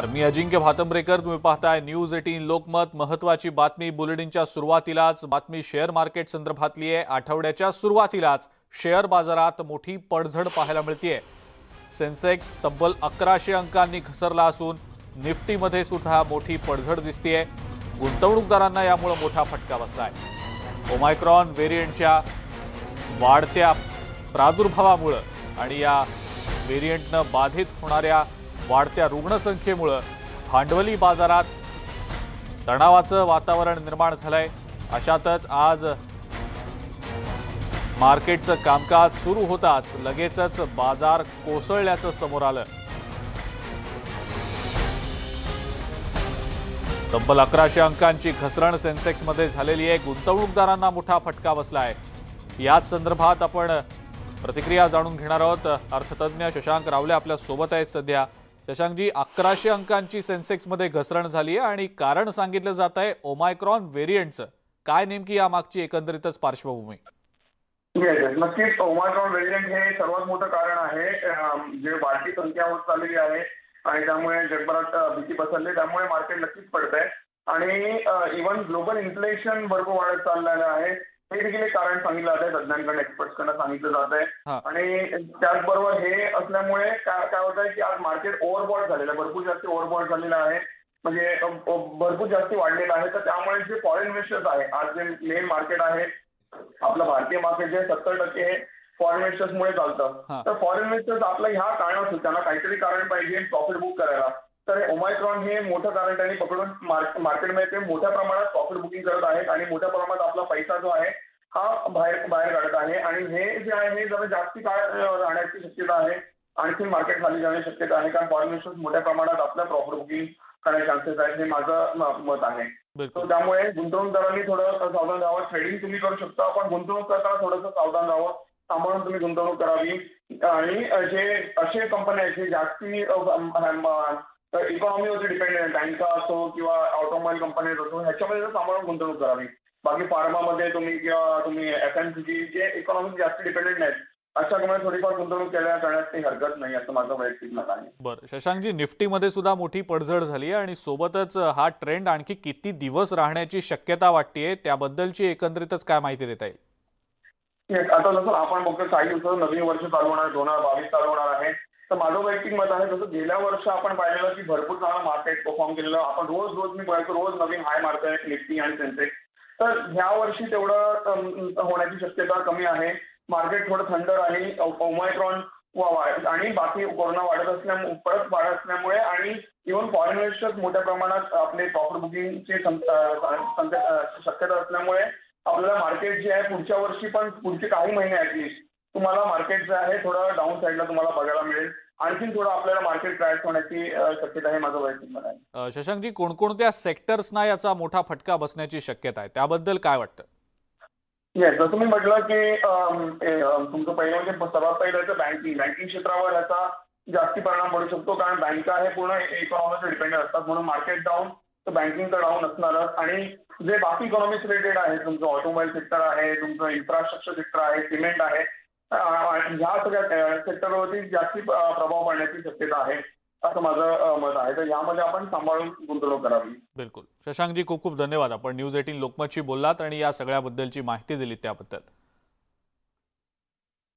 मी अजिंक्य भातंब्रेकर तुम्ही पाहताय news eighteen Lokmat. महत्वाची बातमी बुलेटिनच्या सुरुवातीलाच. बातमी शेअर मार्केट संदर्भातली आहे. आठवड्याच्या सुरुवातीलाच शेअर बाजारात मोठी पडझड पाहायला मिळतीये. सेन्सेक्स तब्बल अकराशे अंकांनी घसरला असून निफ्टीमध्ये सुद्धा मोठी पडझड दिसतीये. गुंतवणूकदारांना यामुळे मोठा फटका बसलाय. ओमायक्रॉन व्हेरियंटच्या वाढत्या प्रादुर्भावामुळं आणि या व्हेरियंटनं बाधित होणाऱ्या वाढत्या रुग्णसंख्येमुळं भांडवली बाजारात तणावाचं वातावरण निर्माण झालंय. अशातच आज मार्केटचं कामकाज सुरू होताच लगेचच बाजार कोसळल्याचं समोर आलं. तब्बल अकराशे अंकांची घसरण सेन्सेक्समध्ये झालेली आहे. गुंतवणूकदारांना मोठा फटका बसला आहे याच संदर्भात आपण प्रतिक्रिया जाणून घेणार आहोत. अर्थतज्ञ शशांक रावले आपल्यासोबत आहेत सध्या. शशांकजी अकराशे अंकांची सेन्सेक्समध्ये घसरण झाली आहे आणि कारण सांगितलं जात आहे ओमायक्रॉन व्हेरियंटचं काय नेमकी यामागची एकंदरीतच पार्श्वभूमी? नक्कीच ओमायक्रॉन व्हेरियंट हे सर्वात मोठं कारण आहे. जे वाढती संख्या होत चाललेली आहे आणि त्यामुळे जगभरात भीती पसरली. त्यामुळे मार्केट नक्कीच पडतंय. आणि इव्हन ग्लोबल इन्फ्लेशन भरपूर वाढत चाललेलं आहे. हे देखील एक कारण सांगितलं जात आहे तज्ञांकडे एक्सपर्ट्सकडनं सांगितलं जात आहे. आणि त्याचबरोबर हे असल्यामुळे काय काय होत आहे की आज मार्केट ओव्हरबॉट झालेलं आहे. भरपूर जास्त ओव्हरबॉट झालेलं आहे. म्हणजे भरपूर जास्ती वाढलेलं आहे. तर त्यामुळे जे फॉरेन इन्व्हेस्टर्स आहे आज जे मेन मार्केट आहे आपलं भारतीय मार्केट जे सत्तर टक्के हे फॉरेन इन्व्हेस्टर्स मुळे हा. चालतं तर फॉरेन इन्व्हेस्टर्स आपलं ह्या कारणातून त्यांना काहीतरी कारण पाहिजे प्रॉफिट बुक करायला. तर ओमायक्रॉन हे मोठं कारण त्यांनी पकडून मार्केटमध्ये ते मोठ्या प्रमाणात प्रॉफिट बुकिंग करत आहेत आणि मोठ्या प्रमाणात आपला पैसा जो आहे हा बाहेर बाहेर काढत आहे. आणि हे जे आहे हे जरा जास्ती काळ राहण्याची शक्यता आहे. आणखी मार्केट खाली जाण्याची शक्यता आहे. कारण फॉरेन मोठ्या प्रमाणात आपलं प्रॉफिट बुकिंग करण्याचे चान्सेस आहेत हे माझं मत आहे. त्यामुळे गुंतवणूकदारांनी थोडं सावधान राहावं. ट्रेडिंग तुम्ही करू शकता पण गुंतवणूक करताना थोडंसं सावधान राहावं. सांभाळून तुम्ही गुंतवणूक करावी. आणि जे असे कंपन्या आहेत जे जास्ती इकॉनॉमीवरती डिपेंडेंट बँका असो किंवा ऑटोमोबाईल कंपनीज असो ह्याच्यामध्ये जर सांभाळून गुंतवणूक करावी. बाकी फार्मामध्ये तुम्ही किंवा तुम्ही एफ एम सी जे इकॉनॉमी जास्त डिपेंडेंट नाहीत अशा कंपन्या थोडीफार गुंतवणूक केल्या करण्यात काही हरकत नाही असं माझं वैयक्तिक मत आहे. बरं. शशांकजी निफ्टीमध्ये सुद्धा मोठी पडझड झाली आहे आणि सोबतच हा ट्रेंड आणखी किती दिवस राहण्याची शक्यता वाटतेय त्याबद्दलची एकंदरीतच काय माहिती देता येईल? आता जसं आपण बघतो काही दिवसात नवीन वर्ष चालू होणार दोन हजार बावीस चालू होणार आहे. तर माझं वैयक्तिक मत आहे जसं गेल्या वर्ष आपण पाहिलेलं की भरपूर चांगलं मार्केट परफॉर्म केलेलं आपण रोज रोज मी बघायचो रोज नवीन हाय मारतोय निफ्टी आणि सेन्सेक्स तर ह्या वर्षी तेवढं होण्याची शक्यता कमी आहे. मार्केट थोडं थंड राहील ओमायक्रॉन आणि बाकी कोरोना वाढत असल्यामुळे परत वाढत असल्यामुळे आणि इव्हन फॉरेन इन्व्हेस्टर्स मोठ्या प्रमाणात आपले प्रॉफिट बुकिंगची शक्यता असल्यामुळे आपल्याला मार्केट जे आहे पुढच्या वर्षी पण पुढचे काही महिने ऍटलिस्ट तुम्हाला मार्केट जे आहे थोडं डाऊन साईडला तुम्हाला बघायला मिळेल. आणखीन थोडं आपल्याला मार्केट क्रॅश होण्याची शक्यता आहे माझं वैयक्तिक मत आहे. शशांकजी कोणकोणत्या सेक्टर्सना याचा मोठा फटका बसण्याची शक्यता आहे? त्याबद्दल काय वाटतं? येस जसं मी म्हटलं की तुमचं पहिलं म्हणजे सर्वात पहिलं याचं बँकिंग बँकिंग क्षेत्रावर याचा जास्ती परिणाम पडू शकतो कारण बँका हे पूर्ण इकॉनॉमीवर डिपेंडेंट असतात. म्हणून मार्केट डाऊन तर बँकिंग तर डाऊन असणारच. आणि जे बाकी इकॉनॉमिक्स रिलेटेड आहे तुमचं ऑटोमोबाईल सेक्टर आहे तुमचं इन्फ्रास्ट्रक्चर सेक्टर आहे सिमेंट आहे ह्या सगळ्या सेक्टरवरती जास्ती प्रभाव पडण्याची शक्यता आहे असं माझं मत आहे. तर यामध्ये आपण सांभाळून गुंतवणूक करावी. बिलकुल. शशांकजी खूप खूप धन्यवाद. आपण न्यूज एटीन लोकमतशी बोललात आणि या सगळ्याबद्दलची माहिती दिली त्याबद्दल.